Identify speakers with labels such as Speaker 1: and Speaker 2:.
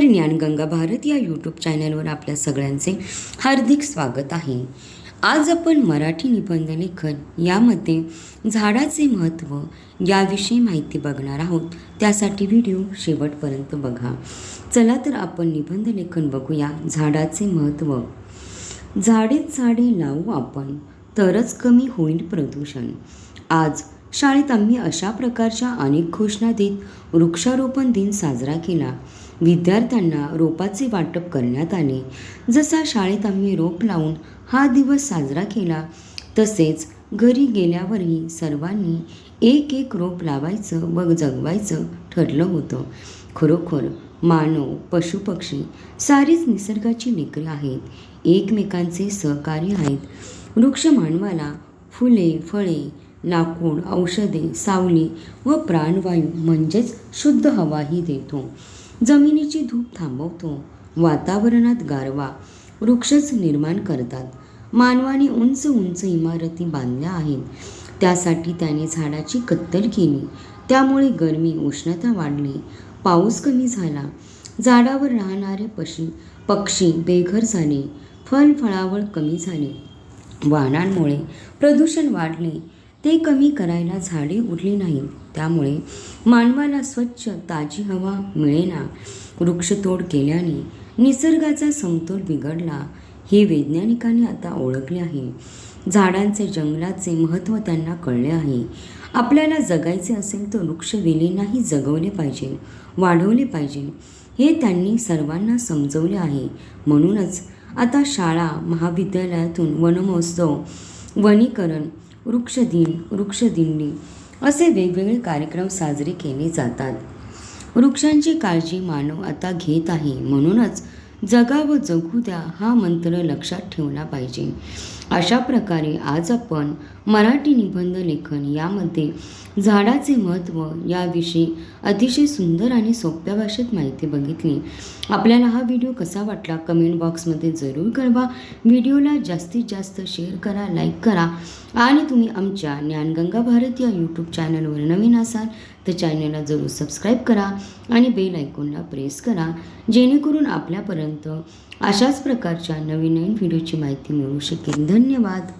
Speaker 1: तर ज्ञानगंगा भारत या यूट्यूब चॅनलवर आपल्या सगळ्यांचे हार्दिक स्वागत आहे. आज आपण मराठी निबंध लेखन यामध्ये झाडाचे महत्त्व याविषयी माहिती बघणार आहोत. त्यासाठी व्हिडिओ शेवटपर्यंत बघा. चला तर आपण निबंध लेखन बघूया. झाडाचे महत्त्व झाडेच झाडे लावू आपण तरच कमी होईल प्रदूषण. आज शाळेत आम्ही अशा प्रकारच्या अनेक घोषणा देत वृक्षारोपण दिन साजरा केला. विद्यार्थ्यांना रोपाचे वाटप करण्यात आले. जसा शाळेत आम्ही रोप लावून हा दिवस साजरा केला तसेच घरी गेल्यावरही सर्वांनी एक एक रोप लावायचं व जगवायचं ठरलं होतं. खरोखर मानव पशुपक्षी सारीच निसर्गाची लेकरे आहेत. एकमेकांचे सहकारी आहेत. वृक्ष मानवाला फुले फळे लाकूड औषधे सावली व प्राणवायू म्हणजेच शुद्ध हवाही देतो. जमिनीची धूप थांबवतो. वातावरणात गारवा वृक्षच निर्माण करतात. मानवाने उंच उंच इमारती बांधल्या आहेत. त्यासाठी त्याने झाडाची कत्तल केली. त्यामुळे गरमी उष्णता वाढली. पाऊस कमी झाला. झाडावर राहणारे पशी पक्षी बेघर झाले. फळ फळावळ कमी झाले. वाहनांमुळे प्रदूषण वाढले. ते कमी करायला झाडे उरली नाहीत. त्यामुळे मानवाला स्वच्छ ताजी हवा मिळेना. वृक्षतोड केल्याने निसर्गाचा समतोल बिघडला हे वैज्ञानिकांनी आता ओळखले आहे. झाडांचे जंगलाचे महत्त्व त्यांना कळले आहे. आपल्याला जगायचे असेल तर वृक्ष वेलींनाही जगवले पाहिजे वाढवले पाहिजे. हे त्यांनी सर्वांना समजवले आहे. म्हणूनच आता शाळा महाविद्यालयातून वनमहोत्सव वनीकरण वृक्षदिन वृक्षदिंडी असे वेगवेगळे कार्यक्रम साजरे केले जातात. वृक्षांची काळजी मानव आता घेत आहे. म्हणूनच जगा व जगू द्या हा मंत्र लक्षात ठेवला पाहिजे. अशा प्रकारे आज आपण मराठी निबंध लेखन यामध्ये झाडाचे महत्त्व याविषयी अतिशय सुंदर आणि सोप्या भाषेत माहिती बघितली. आपल्याला हा व्हिडिओ कसा वाटला कमेंट बॉक्समध्ये जरूर कळवा. व्हिडिओला जास्तीत जास्त शेअर करा लाईक करा आणि तुम्ही आमच्या ज्ञानगंगा भारत या यूट्यूब चॅनलवर नवीन असाल तर चॅनलला जरूर सबस्क्राईब करा आणि बेल आयकॉनला प्रेस करा जेणेकरून आपल्यापर्यंत अशाच प्रकारच्या नवीन नवीन व्हिडिओची माहिती मिळू शकेल. धन्यवाद.